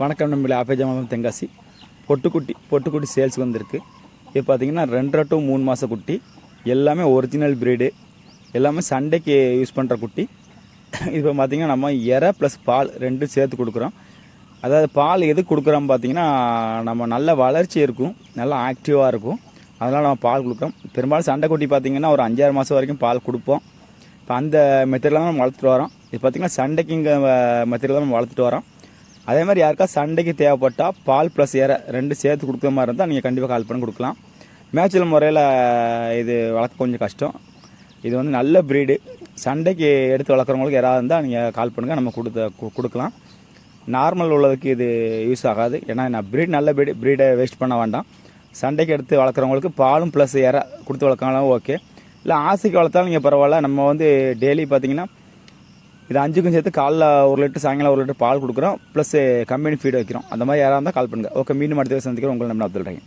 வணக்கம் நம்மள ஆஃபேஜாமலம் தென்காசி. பொட்டுக்குட்டி பொட்டுக்குட்டி சேல்ஸுக்கு வந்திருக்கு. இது பார்த்தீங்கன்னா ரெண்டரை டு மூணு மாத குட்டி. எல்லாமே ஒரிஜினல் பிரீடு எல்லாமே சண்டைக்கு யூஸ் பண்ணுற குட்டி. இப்போ பார்த்திங்கன்னா நம்ம இறை ப்ளஸ் பால் ரெண்டும் சேர்த்து கொடுக்குறோம். அதாவது பால் எது கொடுக்குறோம் பார்த்திங்கன்னா நம்ம நல்ல வளர்ச்சி இருக்கும். நல்லா ஆக்டிவாக இருக்கும். அதனால் நம்ம பால் கொடுக்குறோம். பெரும்பாலும் சண்டை குட்டி பார்த்திங்கன்னா ஒரு அஞ்சாறு மாதம் வரைக்கும் பால் கொடுப்போம். இப்போ அந்த மெத்தடில் தான் நம்ம வளர்த்துட்டு வரோம். இது பார்த்திங்கன்னா சண்டைக்கு இங்கே மெத்தடில் தான் நம்ம வளர்த்துட்டு வரோம். அதே மாதிரி யாருக்கா சண்டைக்கு தேவைப்பட்டால் பால் ப்ளஸ் ஏற ரெண்டு சேர்த்து கொடுக்குற மாதிரி இருந்தால் நீங்கள் கண்டிப்பாக கால் பண்ணி கொடுக்கலாம். மேட்சல் முறையில் இது வளர்க்க கொஞ்சம் கஷ்டம். இது வந்து நல்ல ப்ரீடு சண்டைக்கு எடுத்து வளர்க்குறவங்களுக்கு யாராவது இருந்தால் நீங்கள் கால் பண்ணுங்கள் நம்ம கொடுத்த கு- கொடுக்கலாம். நார்மல் உள்ளதுக்கு இது யூஸ் ஆகாது. ஏன்னா நான் ப்ரீட் நல்ல ப்ரீடு ப்ரீடை வேஸ்ட் பண்ண வேண்டாம். சண்டைக்கு எடுத்து வளர்க்குறவங்களுக்கு பாலும் ப்ளஸ் இற கொடுத்து வளர்க்கலாம் ஓகே இல்லை ஆசைக்கு வளர்த்தாலும் நீங்கள் பரவாயில்ல. நம்ம வந்து டெய்லி பார்த்தீங்கன்னா இது அஞ்சுக்கும் சேர்த்து காலைல ஒரு லிட்டர் சாயங்காலம் ஒரு லிட்டர் பால் கொடுக்குறோம். ப்ளஸ் கம்பெனி ஃபீடு வைக்கிறோம். அந்த மாதிரி யாராக இருந்தால் கால் பண்ணுங்கள் ஓகே மீண்டும் அடுத்த சந்திக்கிறோம். உங்களை நம்ம அப்துல் ரஹீம்.